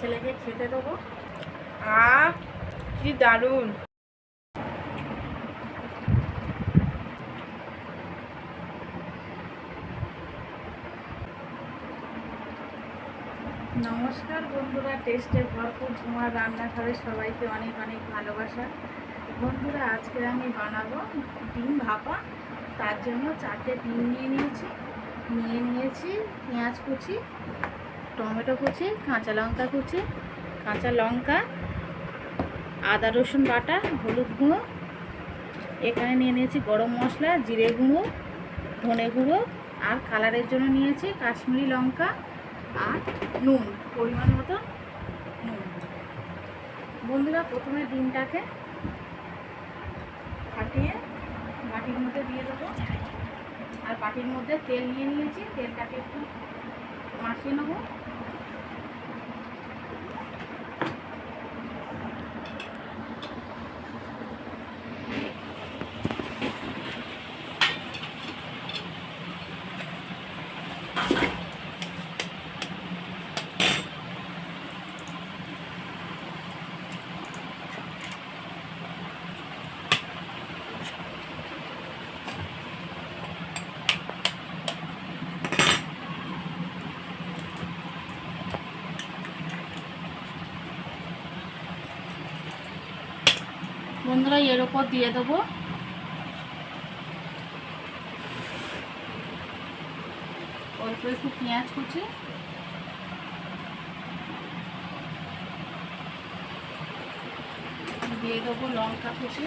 ছেলেকে খেতে দেবো। আহ, কি দারুণ। নমস্কার বন্ধুরা টেস্টে ভরপুর ঝুমার রান্নাঘরে সবাইকে অনেক অনেক ভালোবাসা। বন্ধুরা, আজকে আমি বানাবো ডিম ভাপা। তার জন্য চারটে ডিম নিয়ে নিয়েছি। নিয়ে নিয়েছি পেঁয়াজ কুচি টমেটো কুচি, কাঁচা লঙ্কা কুচি, কাঁচা লঙ্কা, আদা রসুন বাটা, হলুদ গুঁড়ো। এখানে নিয়ে নিয়েছি গরম মশলা, জিরে গুঁড়ো, ধনে গুঁড়ো, আর কালারের জন্য নিয়েছি কাশ্মীরি লঙ্কা আর নুন, পরিমাণ মতো নুন। বন্ধুরা, প্রথমে ডিমটাকে ফাটিয়ে বাটির মধ্যে দিয়ে দেবো। আর বাটির মধ্যে তেল নিয়ে নিয়েছি, তেলটাকে একটু মাখিয়ে নেব। বন্ধুরা এর ওপর দিয়ে দেবো। অল্প একটু পেঁয়াজ কুচি। দিয়ে দেবো লঙ্কা কুচি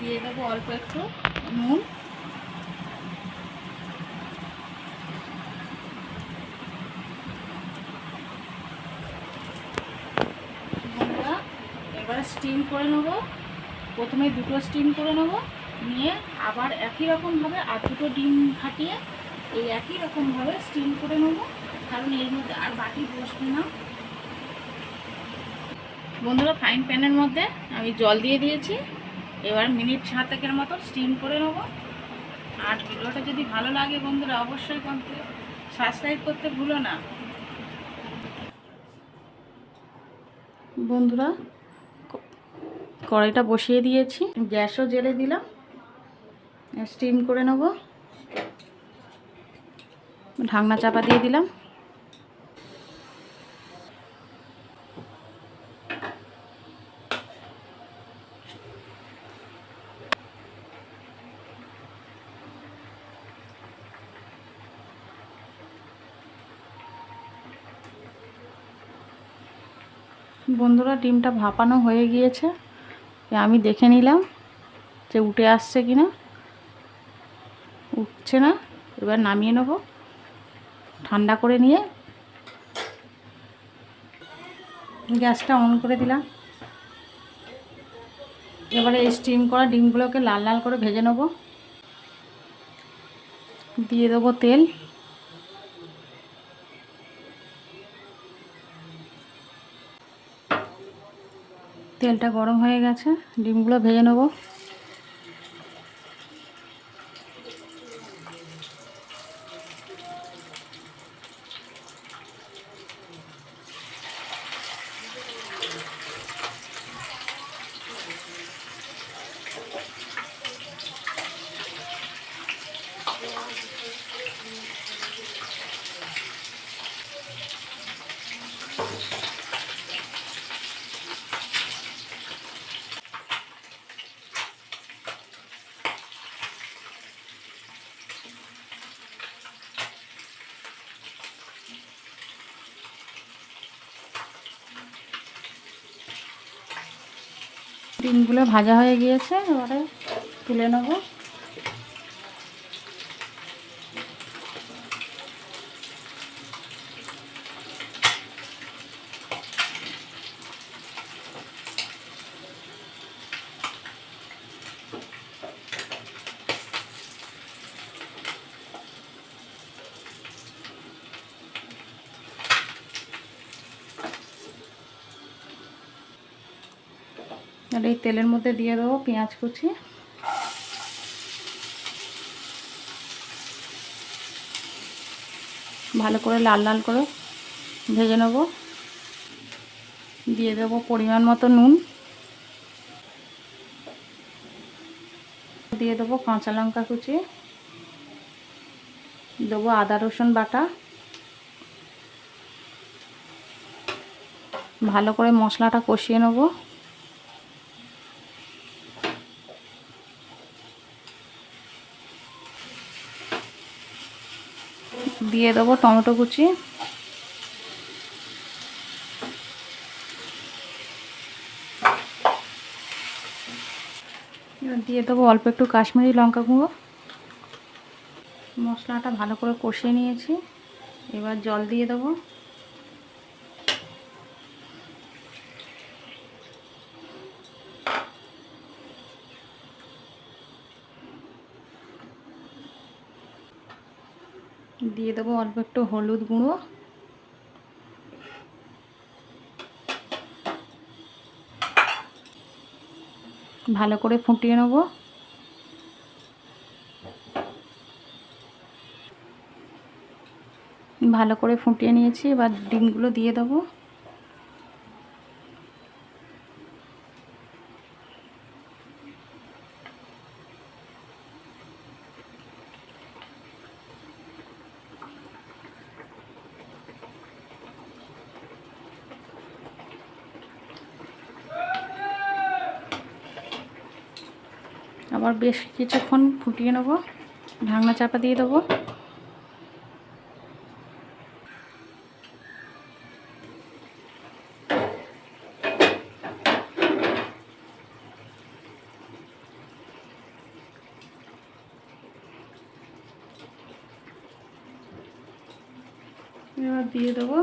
দিয়ে দেবো অল্প একটু নুন। এবার স্টিম করে নেব। প্রথমে দুটো স্টিম করে নেব। নিয়ে আবার একই রকমভাবে আর দুটো ডিম ফাটিয়ে এই একই রকমভাবে স্টিম করে নেব। কারণ এর মধ্যে আর বাটি বসবে না। বন্ধুরা ফ্রাইং প্যানের মধ্যে আমি জল দিয়ে দিয়েছি। এবার মিনিট সাতেকের মতো স্টিম করে নেব। আর ভিডিওটা যদি ভালো লাগে বন্ধুরা, অবশ্যই কিন্তু সাবস্ক্রাইব করতে ভুলো না। বন্ধুরা কড়াইটা বসিয়ে দিয়েছি। গ্যাসও জেলে দিলাম। স্টিম করে নেব। ঢাকনা চাপা দিয়ে দিলাম। বন্ধুরা, ডিমটা ভাপানো হয়ে গিয়েছে। আমি দেখে নিলাম যে উঠে আসছে কি না উঠছে না, এবার নামিয়ে নেব। ঠান্ডা করে নিয়ে গ্যাসটা অন করে দিলাম। এবারে এই স্টিম করা ডিমগুলোকে লাল লাল করে ভেজে নেব। দিয়ে দেবো তেল। তেলটা গরম হয়ে গেছে ডিমগুলো ভেজে নেব। ডিমগুলো ভাজা হয়ে গিয়েছে এবারে তুলে নেব। আর এই তেলের মধ্যে দিয়ে দেবো পেঁয়াজ কুচি। ভালো করে লাল লাল করে ভেজে নেব। দিয়ে দেবো পরিমাণ মতো নুন। দিয়ে দেবো কাঁচা লঙ্কা কুচি। দেবো আদা, রসুন বাটা। ভালো করে মশলাটা কষিয়ে নেব। দিয়ে দেবো টমেটো কুচি। দিয়ে দেবো অল্প একটু কাশ্মীরি লঙ্কা গুঁড়ো। মশলাটা ভালো করে কষিয়ে নিয়েছি। এবার জল দিয়ে দেবো। দিয়ে দেবো অল্প একটু হলুদ গুঁড়ো। ভালো করে ফুটিয়ে নেব। ভালো করে ফুটিয়ে নিয়েছি, এবার ডিমগুলো দিয়ে দেবো। আবার বেশ কিছুক্ষণ ফুটিয়ে নেব। ঢাকনা চাপা দিয়ে দেবো। এবার দিয়ে দেবো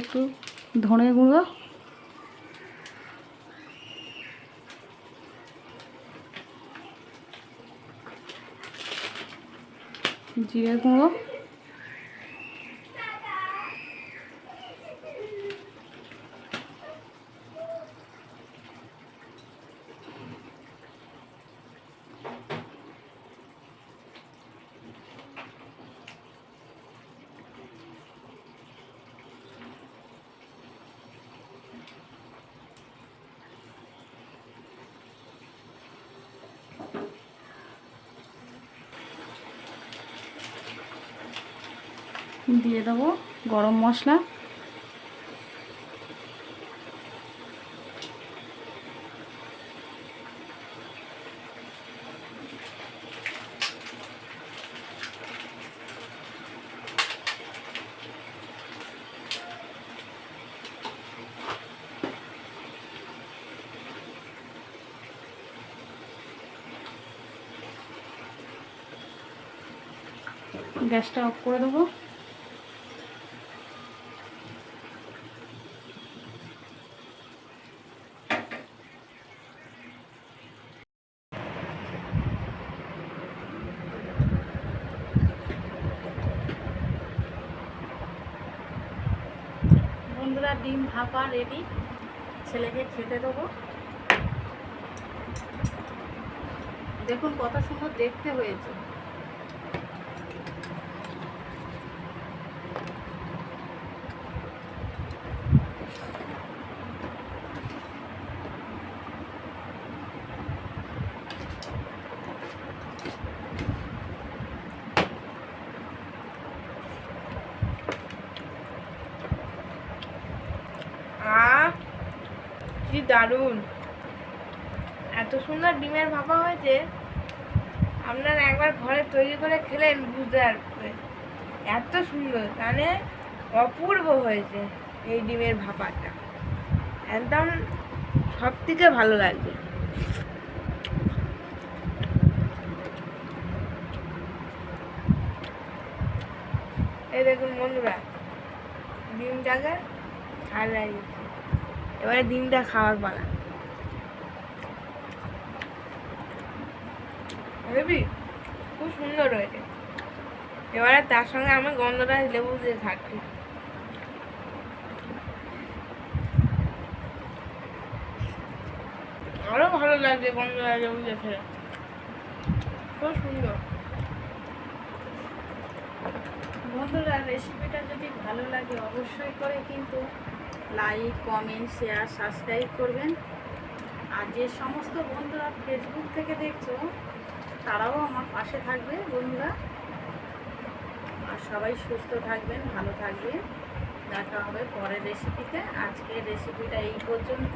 একটু ধনে গুঁড়ো। জিরে গুঁড়ো দিয়ে দেবো গরম মশলা। গ্যাসটা অফ করে দেবো বন্ধুরা ডিম ভাপা রেডি ছেলেকে খেতে দেবো। দেখুন কত সুন্দর দেখতে হয়েছে। কি দারুণ। এত সুন্দর ডিমের ভাপা হয়েছে, আপনারা একবার ঘরে তৈরি করে খেলেন বুঝতে পারবে। এত সুন্দর মানে অপূর্ব হয়েছে এই ডিমের ভাপাটা। একদম সব থেকে ভালো লাগবে। এই দেখুন বন্ধুরা, ডিমটাকে আর লাগিয়েছে এবারে ডিমটা খাওয়ার পালা। হেবি খুব সুন্দর হয়েছে। এবারে তার সঙ্গে আমি গন্ধটা লেবু দিয়ে খাচ্ছি। লাগছে বন্ধুরা লেবুটা খেয়ে খুব সুন্দর। বন্ধুরা রেসিপিটা যদি ভালো লাগে অবশ্যই করে কিন্তু লাইক কমেন্ট শেয়ার সাবস্ক্রাইব করবেন। আর যে সমস্ত বন্ধুরা ফেসবুক থেকে দেখছ, তারাও আমার পাশে থাকবে বন্ধুরা। আর সবাই সুস্থ থাকবেন, ভালো থাকবেন। দেখা হবে পরের রেসিপিতে আজকের রেসিপিটা এই পর্যন্ত।